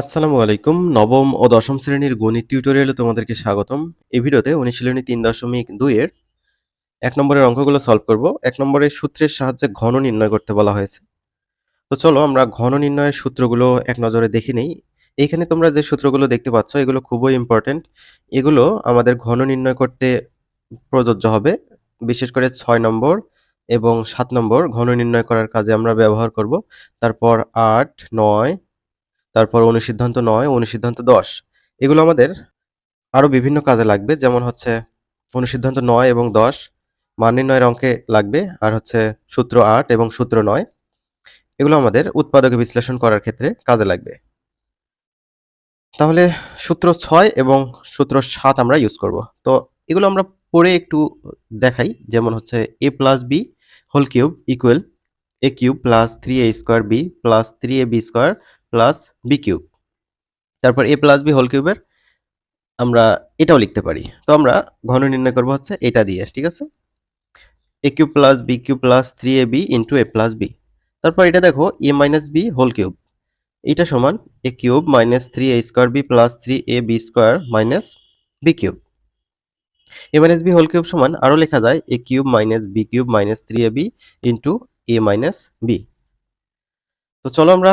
আসসালামু আলাইকুম। নবম ও দশম শ্রেণির গণিত টিউটোরিয়ালে তোমাদেরকে স্বাগতম। এই ভিডিওতে অনুশীলনী তিন দশমিক দুইয়ের এক নম্বরের অঙ্কগুলো সলভ করব। এক নম্বরের সূত্রের সাহায্যে ঘন নির্ণয় করতে বলা হয়েছে। তো চলো আমরা ঘন নির্ণয়ের সূত্রগুলো এক নজরে দেখে নেই। এইখানে তোমরা যে সূত্রগুলো দেখতে পাচ্ছ, এগুলো খুবই ইম্পর্টেন্ট এগুলো আমাদের ঘন নির্ণয় করতে প্রযোজ্য হবে। বিশেষ করে ছয় নম্বর এবং সাত নম্বর ঘন নির্ণয় করার কাজে আমরা ব্যবহার করব। তারপর আট, নয় তারপর অনুসিদ্ধান্ত নয় অনুসিদ্ধান্ত দশ। এগুলো আমাদের আরও বিভিন্ন কাজে লাগবে, যেমন হচ্ছে অনুসিদ্ধান্ত নয় এবং দশ মান নির্ণয়ের অঙ্কে লাগবে, আর হচ্ছে সূত্র আট এবং সূত্র নয়। এগুলো আমাদের উৎপাদকে বিশ্লেষণ করার ক্ষেত্রে কাজে লাগবে। তাহলে সূত্র ছয় এবং সূত্র সাত আমরা ইউজ করব। তো এগুলো আমরা পড়ে একটু দেখাই, যেমন হচ্ছে A plus B whole cube equal A cube plus three A square B plus three A B square plus B cube তারপর এ প্লাস বি হোল কিউবের আমরা এটাও লিখতে পারি। তো আমরা ঘন নির্ণয় করব হচ্ছে এটা দিয়ে, ঠিক আছে? A cube plus B cube plus three A B into A plus B তারপর এটা দেখো A minus B whole cube এটা সমান A cube minus three A square B plus three A B square minus B cube A minus B whole cube সমান আরও লেখা যায় A cube minus B cube minus three A B into A minus B তো চলো আমরা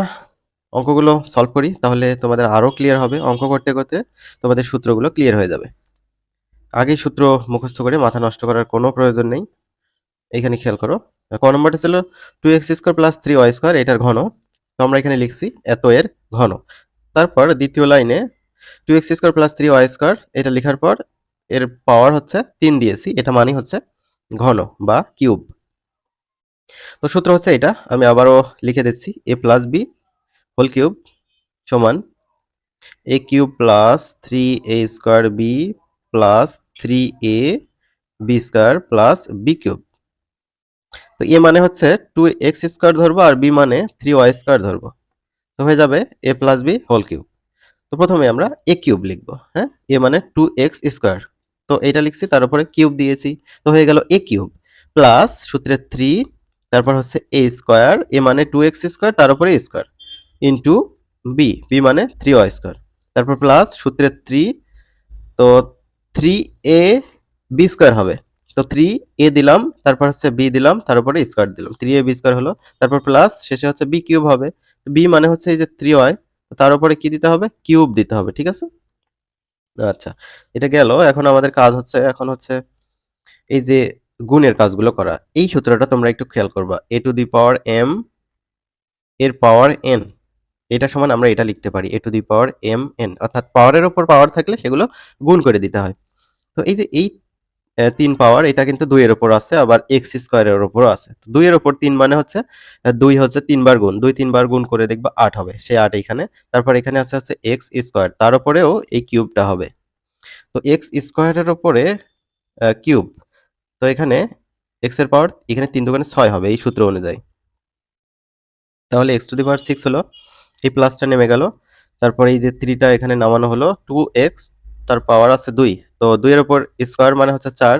অঙ্কগুলো solve করি, তাহলে তোমাদের আরও ক্লিয়ার হবে অঙ্ক করতে করতে, তোমাদের সূত্রগুলো ক্লিয়ার হয়ে যাবে। আগেই সূত্র মুখস্থ করে মাথা নষ্ট করার কোনো প্রয়োজন নেই। এখানে খেয়াল করো, ক নম্বরটা ছিল two X square plus three Y square এটার ঘন। তো আমরা এখানে লিখছি এত এর ঘন। তারপর দ্বিতীয় লাইনে two X square plus three Y square এটা লেখার পর এর পাওয়ার হচ্ছে তিন দিয়েছি, এটা মানে হচ্ছে ঘন বা কিউব তো সূত্র হচ্ছে এটা, আমি আবারও লিখে দিচ্ছি A plus B whole cube সমান A cube plus three A square B plus three A B square plus B cube তো এ মানে হচ্ছে টু এক্স স্কোয়ার ধরবো আর বি মানে থ্রি ওয়াই স্কোয়ার ধরবো। তো হয়ে যাবে A plus B whole cube তো প্রথমে আমরা এ কিউব লিখব হ্যাঁ? এ মানে টু এক্স স্কোয়ার তো এটা লিখছি, তার উপরে কিউব দিয়েছি। তো হয়ে গেল এ কিউব প্লাস সূত্রে থ্রি তারপর হচ্ছে এ স্কোয়ার এ মানে টু এক্স স্কোয়ার তার উপরে স্কোয়ার ইন্টু বি বি মানে থ্রি ওয়াই স্কোয়ার তারপর প্লাস সূত্রে থ্রি তো থ্রি এ বি স্কোয়ার হবে। তো থ্রি এ দিলাম, তারপর হচ্ছে বি দিলাম, তার উপরে স্কোয়ার দিলাম। থ্রি এ বি স্কোয়ার হলো, তারপর প্লাস শেষে হচ্ছে বি কিউব হবে। বি মানে হচ্ছে এই যে থ্রি ওয়াই তার উপরে কি দিতে হবে? কিউব দিতে হবে, ঠিক আছে? আচ্ছা এটা গেল। এখন আমাদের কাজ হচ্ছে, এখন হচ্ছে এই যে গুণের কাজগুলো করা। এই সূত্রটা তোমরা একটু খেয়াল করবা। এ টু দি পাওয়ার এম এর পাওয়ার এন এটা সমান আমরা এটা লিখতে পারি, A to the power M N, অর্থাৎ পাওয়ারের ওপর পাওয়ার থাকলে সেগুলো গুণ করে দিতে হয়। তো এই যে এই তিন পাওয়ার, এটা কিন্তু দুইয়ের ওপর আছে, আবার এক্স স্কোয়ারের ওপরও আছে। দুইয়ের ওপর তিন মানে হচ্ছে দুই হচ্ছে তিনবার গুণ, দুই তিনবার গুণ করে দেখবা আট হবে, সে আট এখানে তারপর এখানে আছে হচ্ছে এক্স স্কোয়ার, তার উপরেও এই কিউবটা হবে। তো এক্স স্কোয়ারের ওপরে কিউব, তো এখানে এক্সের পাওয়ার, এখানে তিন দোকানে ছয় হবে, এই সূত্র অনুযায়ী। তাহলে X to the power six হলো এই প্লাসটা নেমে গেল। তারপরে এই যে থ্রিটা এখানে নামানো হলো টু এক্স তার পাওয়ার আছে দুই। তো দুইয়ের উপর স্কোয়ার মানে হচ্ছে চার,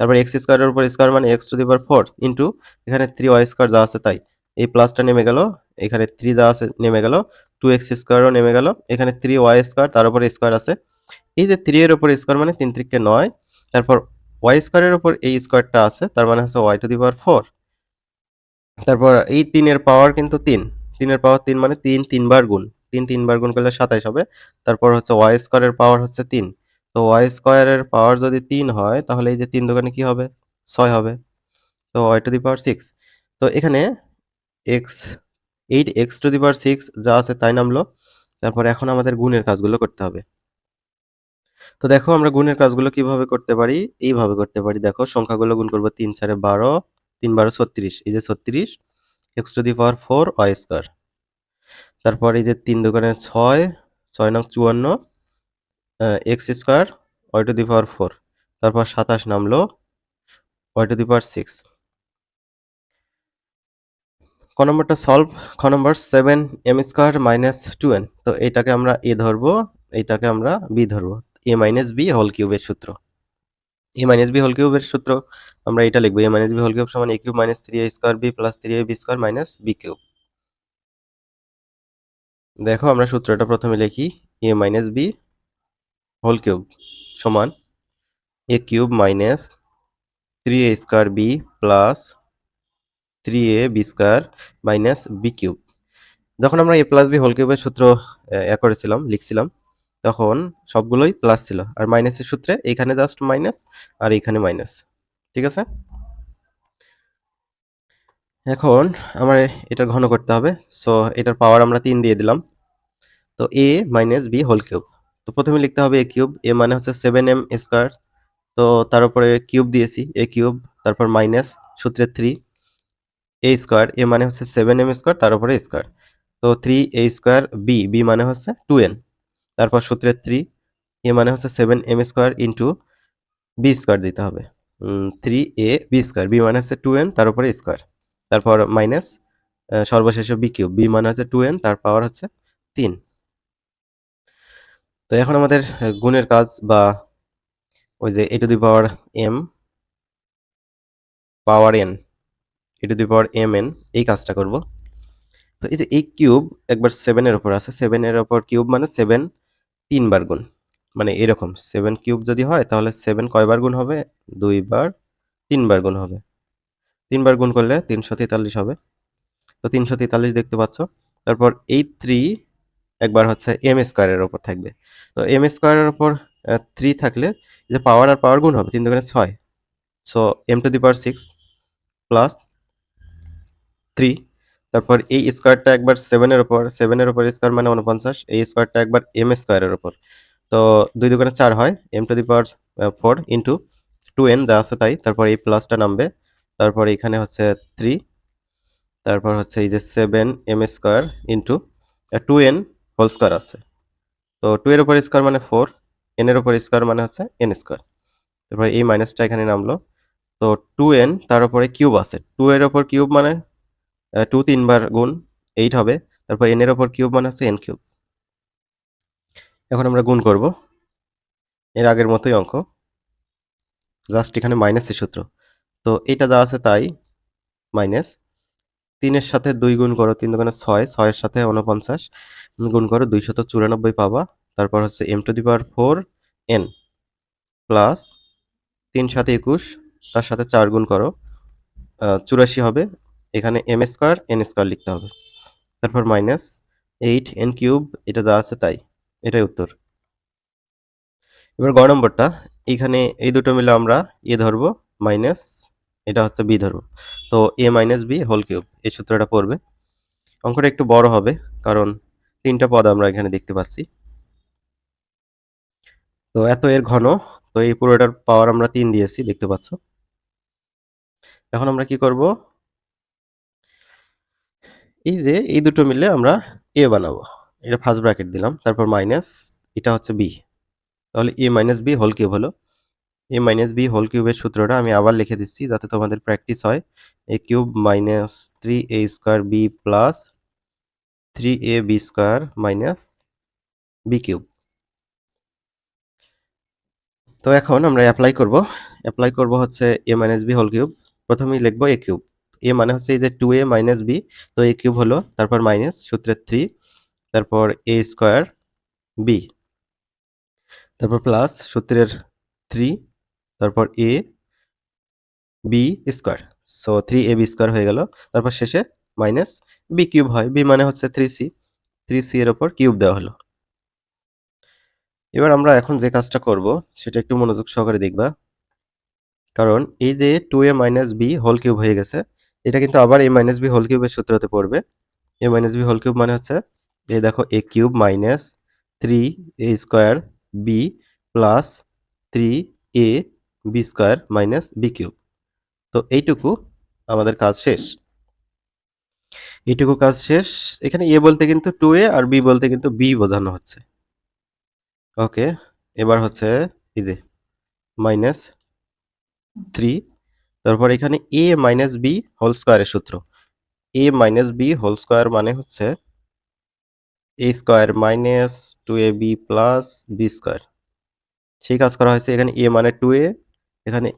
তারপর এক্স স্কোয়ারের উপর স্কোয়ার মানে X to the power four into এখানে থ্রি ওয়াই স্কোয়ার যা আছে তাই। এই প্লাসটা নেমে গেল, এখানে থ্রি যা আছে নেমে গেল টু এক্স স্কোয়ারও নেমে গেল। এখানে থ্রি ওয়াই স্কোয়ার তার উপর স্কোয়ার আছে। এই যে থ্রি এর উপর স্কোয়ার মানে তিন ত্রিককে নয়, তারপর ওয়াই স্কোয়ারের উপর এই স্কোয়ারটা আছে, তার মানে হচ্ছে Y to the power four তারপর এই তিনের পাওয়ার কিন্তু তিন। তিনের পাওয়ার তিন মানে তিন, তিনবার গুণ। তিন, তিনবার গুণ করলে সাতাইশ হবে। তারপর হচ্ছে ওয়াই স্কোয়ারের পাওয়ার হচ্ছে তিন। তো ওয়াই স্কোয়ারের পাওয়ার যদি তিন হয়, তাহলে এই যে তিন দোকানে কি হবে? ছয় হবে। তো Y to the power six. তো এখানে X, eight X to the power six যা আছে তাই নামলো। তারপর এখন আমাদের গুণের কাজগুলো করতে হবে। তো দেখো আমরা গুণের কাজগুলো কীভাবে করতে পারি? এইভাবে করতে পারি। দেখো, সংখ্যাগুলো গুণ করব তিন চারে বারো, তিন বারো ছত্রিশ। এই যে ছত্রিশ X to the power four Y square. তারপর এই যে তিন দোকানে ছয় ছয় নং চুয়ান্ন X square Y to the power four. তারপর সাতাশ নামলো Y to the power six. ক নম্বরটা সলভ, খ নম্বর seven M square minus two N. তো এটাকে আমরা এ ধরবো, এইটাকে আমরা বি ধরবো, এ মাইনাস বি হোল কিউবের সূত্র। এ মাইনাস বি হোল কিউবের সূত্র, আমরা এটা লিখব A minus B whole cube সমান A cube minus three A square B plus three A B square minus B cube দেখো, আমরা সূত্রটা প্রথমে লিখি A minus B whole cube সমান A cube minus three A square B plus three A B square minus B cube যখন আমরা এ plus B whole কিউবের সূত্র করেছিলাম, লিখছিলাম তখন সবগুলোই প্লাস ছিল। আর মাইনাসের সূত্রে এখানে জাস্ট মাইনাস আর এখানে মাইনাস ঠিক আছে? এখন আমার এটা ঘন করতে হবে। সো এটার পাওয়ার আমরা তিন দিয়ে দিলাম। তো A minus B whole cube তো প্রথমে লিখতে হবে এ কিউব এ মানে হচ্ছে সেভেন এম স্কোয়ার তো তার উপরে কিউব দিয়েছি। এ কিউব তারপর মাইনাস সূত্রে থ্রি এ স্কোয়ার এ মানে হচ্ছে সেভেন এম স্কোয়ার তার উপরে স্কোয়ার তো three A square B B মানে হচ্ছে টু এন তারপর সূত্রের থ্রি এ মানে হচ্ছে seven M square into B square দিতে হবে। Three A B square B মানে হচ্ছে টু এন তার উপরে স্কোয়ার তারপর মাইনাস সর্বশেষে বি কিউব বি মানে হচ্ছে টু এন তার পাওয়ার হচ্ছে তিন। তো এখন আমাদের গুণের কাজ বা ওই যে A to the power M power N A to the power M N এই কাজটা করব। তো এই যে এই কিউব একবার সেভেনের ওপর আছে সেভেনের ওপর কিউব মানে সেভেন তিনবার গুণ। মানে এরকম সেভেন কিউব যদি হয়, তাহলে সেভেন কয়বার গুণ হবে? দুইবার, তিনবার গুণ হবে। তিনবার গুণ করলে তিনশো তেতাল্লিশ হবে। তো তিনশো তেতাল্লিশ দেখতে পাচ্ছ। তারপর এই থ্রি একবার হচ্ছে এম স্কোয়ারের ওপর থাকবে। তো এম স্কোয়ারের ওপর থ্রি থাকলে যে পাওয়ার আর পাওয়ার গুণ হবে, তিন দোকানে ছয়। So M to the power six plus three তারপর এই স্কোয়ারটা একবার সেভেনের ওপর সেভেনের ওপর স্কোয়ার মানে উনপঞ্চাশ এই স্কোয়ারটা একবার এম স্কোয়ারের ওপর তো দুই দোকানে চার হয় M to the power four into two N যা আছে তাই, তারপর এই প্লাসটা নামবে। তারপর এখানে হচ্ছে থ্রি তারপর হচ্ছে এই যে seven M square into two N whole square আছে। তো টু এর উপর স্কোয়ার মানে ফোর এন এর উপর স্কোয়ার মানে হচ্ছে এন স্কোয়ার। তারপর এই মাইনাসটা এখানে নামলো। তো টু এন তার উপরে কিউব আছে। টু এর ওপর কিউব মানে টু তিনবার গুণ এইট হবে। তারপর এন এর ওপর কিউব মানে হচ্ছে এন কিউব এখন আমরা গুণ করব এর আগের মতোই অঙ্ক। জাস্ট এখানে মাইনাসের সূত্র। তো এটা যা আছে তাই মাইনাস তিনের সাথে দুই গুণ করো, তিন দোকানে ছয়, ছয়ের সাথে উনপঞ্চাশ গুণ করো দুইশত চুরানব্বই পাবা। তারপর হচ্ছে M to the power four N plus তিন সাথে একুশ, তার সাথে চার গুণ করো। চুরাশি হবে। এখানে এম স্কোয়ার এন স্কোয়ার লিখতে হবে। তারপর মাইনাস এইট এন কিউব এটা যা আছে তাই, এটাই উত্তর। এবার গ নম্বরটা, এখানে এই দুটো মিলে আমরা এ ধরবো মাইনাস এটা হচ্ছে বি ধরবো। তো A minus B whole cube এই সূত্রটা পড়বে। অঙ্কটা একটু বড় হবে, কারণ তিনটা পদ আমরা এখানে দেখতে পাচ্ছি। তো এত এর ঘন, তো এই পুরোটার পাওয়ার আমরা তিন দিয়েছি, দেখতে পাচ্ছ। এখন আমরা কি করব? এই যে, এই দুটো মিলে আমরা এ বানাবো। এটা ফার্স্ট ব্র্যাকেট দিলাম, তারপর মাইনাস এটা হচ্ছে বি তাহলে A minus B whole cube হলো। এ মাইনাস বি হোল কিউবের সূত্রটা আমি আবার লিখে দিচ্ছি, যাতে তোমাদের প্র্যাকটিস হয়। A cube minus three A square B plus three A B square minus B cube তো এখন আমরা অ্যাপ্লাই করব। অ্যাপ্লাই করব হচ্ছে A minus B whole cube প্রথমেই লিখব এ কিউব এ মানে হচ্ছে এই যে টু এ মাইনাস বি তো এ কিউব হলো, তারপর মাইনাস সূত্রের থ্রি তারপর এ স্কোয়ার বি তারপর প্লাস সূত্রের থ্রি তারপর A B square so three A B square হয়ে গেল, তারপর শেষে মাইনাস বি কিউব হয় বি মানে হচ্ছে থ্রি সি থ্রি সি এর ওপর কিউব দেওয়া হলো। এবার আমরা এখন যে কাজটা করব, সেটা একটু মনোযোগ সহকারে দেখবা, কারণ এই যে two A minus B whole cube হয়ে গেছে এটা কিন্তু আবার এ মাইনাস বি হোল কিউবের সূত্রতে পড়বে। A minus B whole cube মানে হচ্ছে, এই দেখো A cube minus three A square B plus three A B square minus B cube তো এইটুকু আমাদের কাজ শেষ। এইটুকু কাজ শেষ। এখানে এ বলতে কিন্তু টু এ আর বি বলতে কিন্তু বি বোঝানো হচ্ছে। ওকে এবার হচ্ছে যে মাইনাস থ্রি তারপর এখানে এ মাইনাস বি হোল স্কোয়ারের সূত্র। A minus B whole square মানে হচ্ছে A square minus two A B plus B square সেই কাজ করা হয়েছে, এখানে এ মানে টু এ এখানে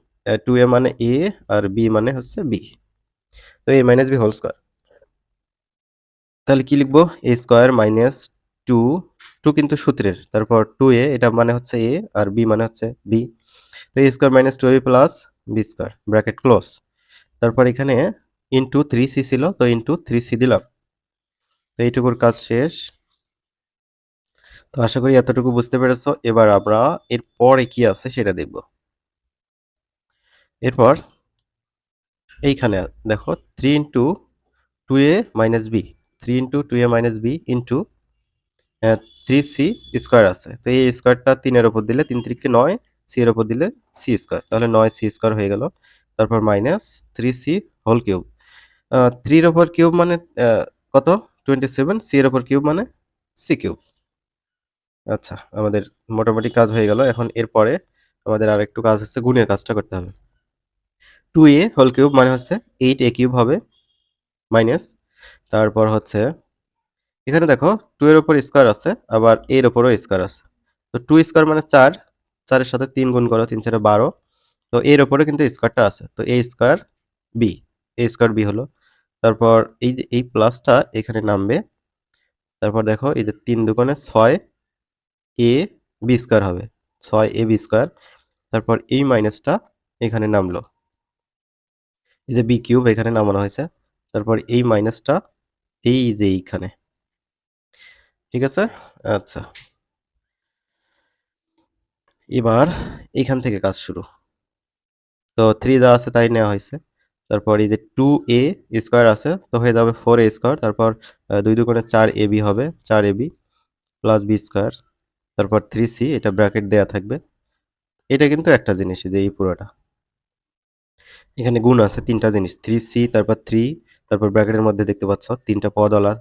টু এ মানে এ আর বি মানে হচ্ছে বি তো A minus B whole square তাহলে কি লিখব? A square minus two two কিন্তু সূত্রের। তারপর টু এ এটা মানে হচ্ছে এ আর বি মানে হচ্ছে বি তো A square minus two A B plus B square bracket close তারপর এখানে ইন্টু থ্রি সি ছিল, তো ইন্টু থ্রি সি দিলাম। তো এইটুকুর কাজ শেষ। তো আশা করি এতটুকু বুঝতে পেরেছ। এবার আমরা এর পরে কি আছে সেটা দেখব। এরপর এইখানে দেখো three into two A minus B three into two A minus B into three C square আছে। তো এই স্কোয়ারটা তিনের ওপর দিলে তিন তিরিখকে নয় সি এর ওপর দিলে সি স্কোয়ার তাহলে নয় সি স্কোয়ার হয়ে গেল। তারপর minus three C whole cube থ্রির ওপর কিউব মানে কত? টোয়েন্টি সেভেন সি এর ওপর কিউব মানে সি কিউব আচ্ছা আমাদের মোটামুটি কাজ হয়ে গেল। এখন এরপরে আমাদের আর একটু কাজ হচ্ছে গুণের কাজটা করতে হবে। টু এ হোল কিউব মানে হচ্ছে এইট এ কিউব হবে মাইনাস তারপর হচ্ছে, এখানে দেখো টু এর ওপর স্কোয়ার আছে, আবার এর ওপরও স্কোয়ার আছে। তো টু স্কোয়ার মানে চার চারের সাথে তিন গুণ করো, তিন চারে বারো। তো এর ওপরে কিন্তু স্কোয়ারটা আছে। তো A square B A square B হলো। তারপর এই যে, এই প্লাসটা এখানে নামবে। তারপর দেখো, এই যে তিন দুগুণে ছয় এ বি স্কোয়ার হবে। ছয় এ বি স্কোয়ার তারপর এই মাইনাসটা এখানে নামলো। এই যে বি কিউব এখানে নামানো হয়েছে। তারপর এই মাইনাসটা এই যে এইখানে। ঠিক আছে? আচ্ছা। এবার এখান থেকে কাজ শুরু। তো থ্রি যা আছে তাই নেওয়া হয়েছে। তারপর এই যে টু এ স্কোয়ার আছে, তো হয়ে যাবে ফোর এ স্কোয়ার তারপর দুই দুগুণে চার এ বি হবে, চার A B plus B square তারপর থ্রি সি এটা ব্র্যাকেট দেয়া থাকবে। এটা কিন্তু একটা জিনিস যে এই পুরোটা। এখানে গুণ আছে তিনটা জিনিস থ্রি সি তারপর থ্রি তারপর ব্র্যাকেটের মধ্যে দেখতে পাচ্ছ, তিনটা পদওয়ালা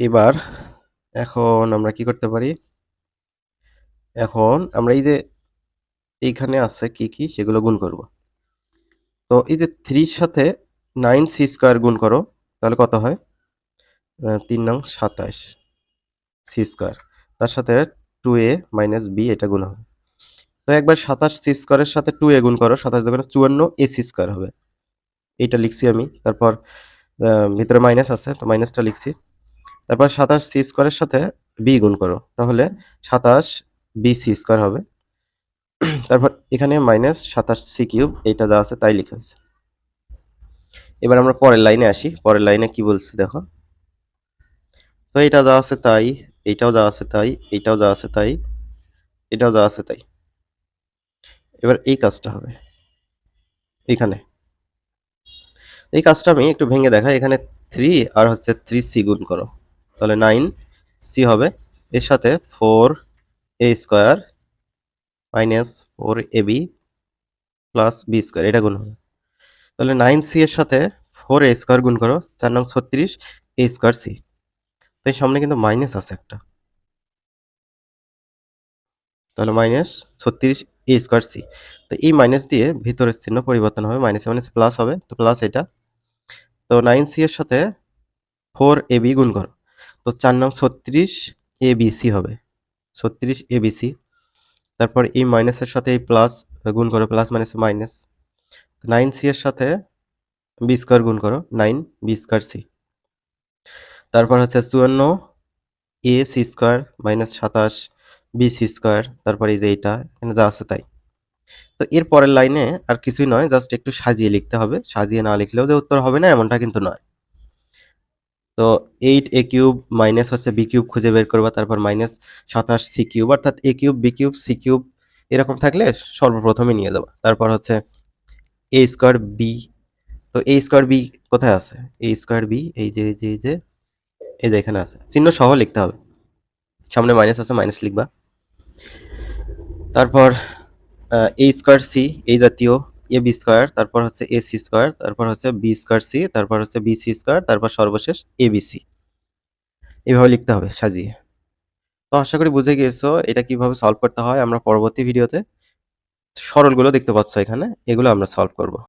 এবার, এখন আমরা কি করতে পারি? এখন আমরা এই যে এইখানে আছে কি কি? সেগুলো গুণ করব। তো এই যে থ্রির সাথে নাইন সি স্কোয়ার গুণ করো, তাহলে কত হয়? তিন নং সাতাশ সি স্কোয়ার। তার সাথে টু এ মাইনাস বি এটা গুণ হবে। তো একবার সাতাশ সি স্কোয়ারের সাথে টু এ গুণ করো, সাতাশ দোকানে চুয়ান্ন এ সি স্কোয়ার হবে। এইটা লিখছি আমি। তারপর ভিতরে মাইনাস আছে, তো মাইনাসটা লিখছি। তারপর সাতাশ সি স্কোয়ারের সাথে বি গুণ করো। তাহলে সাতাশ বি সি স্কোয়ার হবে। তারপর এখানে মাইনাস সাতাশ সি কিউব এইটা যা আছে তাই লিখা আছে এবার আমরা পরের লাইনে আসি। পরের লাইনে কি বলছি দেখো? তো এটা যা আছে তাই, এইটাও যা আছে তাই, এইটাও যা আছে তাই, এটাও যা আছে তাই। এবার এই কাজটা হবে। এখানে। এই কাজটা আমি একটু ভেঙে দেখাই। এখানে থ্রি আর হচ্ছে থ্রি সি গুণ করো। তাহলে নাইন সি হবে। এর সাথে four A square minus four A B plus B square এটা গুণ হবে। তাহলে নাইন সি এর সাথে ফোর এ স্কোয়ার গুণ করো, চার নং ছত্রিশ এ স্কোয়ার সি তো এই সামনে কিন্তু মাইনাস আছে একটা। তাহলে মাইনাস ছত্রিশ এ স্কোয়ার সি তো এই মাইনাস দিয়ে ভিতরের চিহ্ন পরিবর্তন হবে মাইনাস মাইনাস প্লাস হবে, তো প্লাস এটা। তো নাইন সি এর সাথে ফোর এ বি গুণ করো, তো চার নং ছত্রিশ এ বি সি হবে। ছত্রিশ এ বি সি তারপর এই মাইনাসের সাথে এই প্লাস গুণ করো plus minus minus nine C এর সাথে বি স্কোয়ার গুণ করো নাইন বি স্কোয়ার সি তারপর হচ্ছে চুয়ান্ন এ সি স্কোয়ার মাইনাস সাতাশ বি সি স্কোয়ার তারপর এই যে এইটা, এখানে যা আছে তাই। তো এর পরের লাইনে আর কিছুই নয় জাস্ট একটু সাজিয়ে লিখতে হবে, সাজিয়ে না লিখলেও যে উত্তর হবে না, এমনটা কিন্তু নয়। তো এইট এ কিউব মাইনাস হচ্ছে বি কিউব খুঁজে বের করবা, তারপর মাইনাস সাতাশ সি কিউব অর্থাৎ A cube B cube C cube এরকম থাকলে সর্বপ্রথমে নিয়ে যাবা। তারপর হচ্ছে এ স্কোয়ার বি তো এ স্কোয়ার বি কোথায় আছে? এ স্কোয়ার বি এই যে যে যে, এই যে এখানে আছে। চিহ্ন সহ লিখতে হবে। সামনে মাইনাস আছে মাইনাস লিখবা। তারপর এ স্কোয়ার সি এই জাতীয় এ বি স্কোয়ার, তারপর হচ্ছে এ সি স্কোয়ার, তারপর হচ্ছে বি স্কোয়ার সি, তারপর হচ্ছে বি সি স্কোয়ার, তারপর সর্বশেষ এ বি সি। এভাবে লিখতে হবে, সাজিয়ে। তো আশা করি বুঝে গিয়েছো, এটা কীভাবে সলভ করতে হয়, আমরা পরবর্তী ভিডিওতে সরলগুলো দেখতে পাচ্ছ এখানে, এগুলো আমরা সলভ করব।